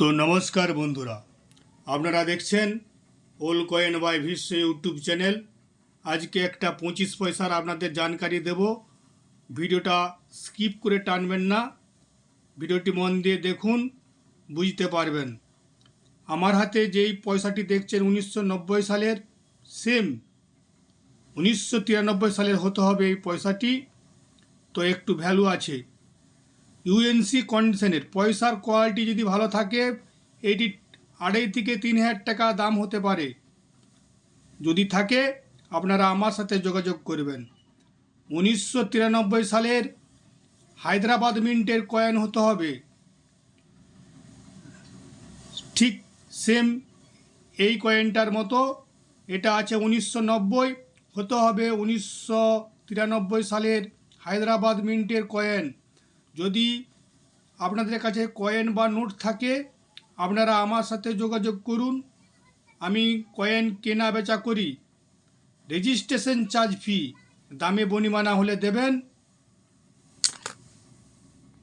তো নমস্কার বন্ধুরা, আপনারা দেখছেন old coin by Bishwa YouTube channel আজকে একটা পঁচিশ পয়সার আপনাদের জানকারি দেব। ভিডিওটা স্কিপ করে টানবেন না। ভিডিওটি মন দিয়ে দেখুন, বুঝতে পারবেন। আমার হাতে যেই পয়সাটি দেখছেন উনিশশো নব্বই সালের সেম উনিশশো তিরানব্বই সালের হতে হবে এই পয়সাটি। তো একটু ভ্যালু আছে। ইউএনসি কন্ডিশনের পয়সার কোয়ালিটি যদি ভালো থাকে, এটি আড়াই থেকে তিন হাজার টাকা দাম হতে পারে। যদি থাকে, আপনারা আমার সাথে যোগাযোগ করবেন। উনিশশো তিরানব্বই সালের হায়দ্রাবাদ মিন্টের কয়েন হতে হবে। ঠিক সেম এই কয়েনটার মতো এটা আছে উনিশশো নব্বই, হতে হবে উনিশশো তিরানব্বই সালের হায়দ্রাবাদ মিন্টের কয়েন। যদি আপনাদের কাছে কয়েন বা নোট থাকে, আপনারা আমার সাথে যোগাযোগ করুন। আমি কয়েন কেনা বেচা করি। রেজিস্ট্রেশন চার্জ ফি দামে বনিমানা হলে দেবেন।